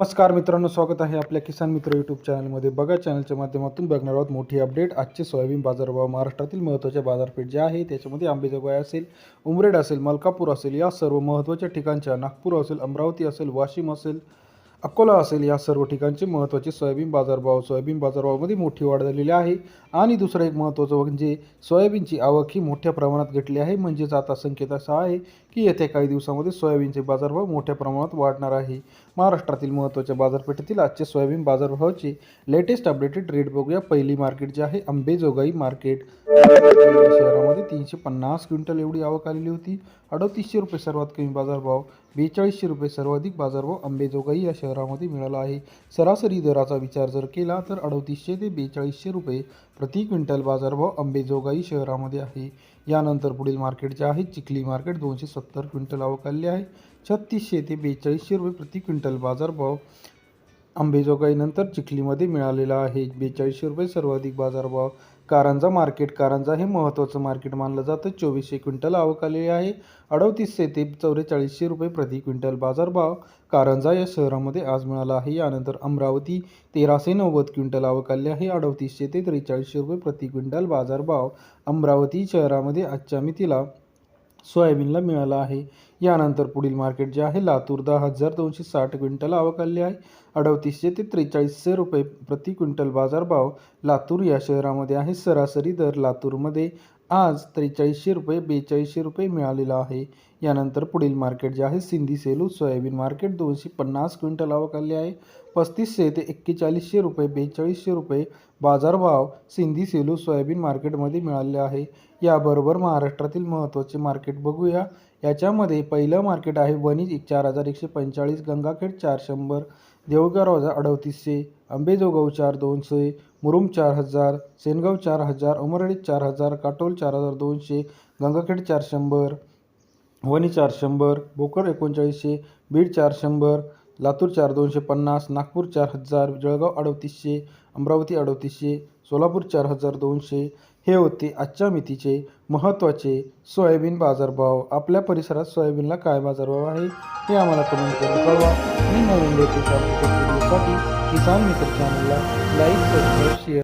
नमस्कार मित्रांनो स्वागत आहे आपल्या किसान मित्र यूट्यूब चॅनलमध्ये. बघा चॅनलच्या माध्यमातून बघणार आहोत मोठी अपडेट आजचे सोयाबीन बाजारभाव महाराष्ट्रातील महत्त्वाच्या बाजारपेठ ज्या आहे त्याच्यामध्ये आंबेजोगाई असेल उमरेड असेल मलकापूर असेल या सर्व महत्त्वाच्या ठिकाणच्या नागपूर असेल अमरावती असेल वाशिम असेल अकोला असेल या सर्व ठिकाणचे महत्त्वाचे सोयाबीन बाजारभाव सोयाबीन बाजारभावामध्ये मोठी वाढ झालेली आहे. आणि दुसरं एक महत्त्वाचं म्हणजे सोयाबीनची आवक ही मोठ्या प्रमाणात घटली आहे. म्हणजेच आता संकेत असा आहे की येत्या काही दिवसामध्ये सोयाबीनचे बाजारभाव मोठ्या प्रमाणात वाढणार आहे. महाराष्ट्रातील महत्त्वाच्या बाजारपेठेतील आजचे सोयाबीन बाजारभावाचे लेटेस्ट अपडेटेड रेट बघूया. पहिली मार्केट जे आहे अंबेजोगाई मार्केट शहरामध्ये तीनशे पन्नास क्विंटल एवढी आवक आलेली होती. अडतीसशे रुपये सर्वात कमी बाजारभाव. बेचाळीसशे रुपये सर्वाधिक बाजारभाव अंबेजोगाई या शहरामध्ये मिळाला आहे. सरासरी दराचा विचार जर केला तर अडतीसशे ते बेचाळीसशे रुपये प्रति क्विंटल बाजारभाव अंबेजोगाई शहरामध्ये आहे. यानंतर पुढील मार्केट जे आहे चिखली मार्केट दोनशे सत्तर क्विंटल आवक आहे. छत्तीसशे ते बेचाळीसशे रुपये प्रति क्विंटल बाजारभाव अंबेजोगाईनंतर चिखलीमध्ये मिळालेला आहे. बेचाळीसशे रुपये सर्वाधिक बाजारभाव कारंजा मार्केट कारंजा हे महत्त्वाचं मार्केट मानलं जातं. चोवीसशे क्विंटल आवक आलेली आहे. अडतीसशे ते चौवेचाळीसशे रुपये प्रति क्विंटल बाजारभाव कारंजा या शहरामध्ये आज मिळाला आहे. यानंतर अमरावती तेराशे नव्वद क्विंटल आवक आली आहे. अडतीसशे ते त्रेचाळीसशे रुपये प्रति क्विंटल बाजारभाव अमरावती शहरामध्ये आजच्या मितीला सोयाबीनला मिळाला आहे. यानंतर पुढील मार्केट जे आहे लातूर दहा हजार दोनशे साठ क्विंटल आवक आली आहे. अडतीसशे ते त्रेचाळीसशे रुपये प्रति क्विंटल बाजारभाव लातूर या शहरामध्ये आहे. सरासरी दर लातूरमध्ये आज त्रेचाळीसशे रुपये बेचाळीसशे रुपये मिळालेला आहे. यानंतर पुढील मार्केट जे आहे सिंधी सेलू सोयाबीन मार्केट दोनशे पन्नास क्विंटल आवक आली आहे. पस्तीसशे ते एक्केचाळीसशे रुपये बेचाळीसशे रुपये बाजारभाव सिंधी सेलू सोयाबीन मार्केटमध्ये मिळाले आहे. याबरोबर महाराष्ट्रातील महत्त्वाचे मार्केट बघूया. याच्यामध्ये पहिलं मार्केट आहे वनीज एक चार हजार एकशे पंचेचाळीस गंगाखेड चार शंभर देऊळगाव हजार अडतीसशे अंबेजोगाव चार दोनशे मुरुम चार हजार सेनगाव चार हजार उमरडी चार हजार काटोल चार हजार दोनशे गंगाखेड चार शंभर वणी चार शंभर भोकर एकोणचाळीसशे बीड चार शंभर लातूर चार दोनशे पन्नास नागपूर चार हजार जळगाव अडतीसशे अमरावती अडतीसशे सोलापूर चार हजार दोनशे. हे होते आजच्या मितीचे महत्त्वाचे सोयाबीन बाजारभाव. आपल्या परिसरात सोयाबीनला काय बाजारभाव आहे हे आम्हाला कमेंट करून कळवा. मी नवीन किसान मित्र चॅनलला लाईक सबस्क्राईब शेअर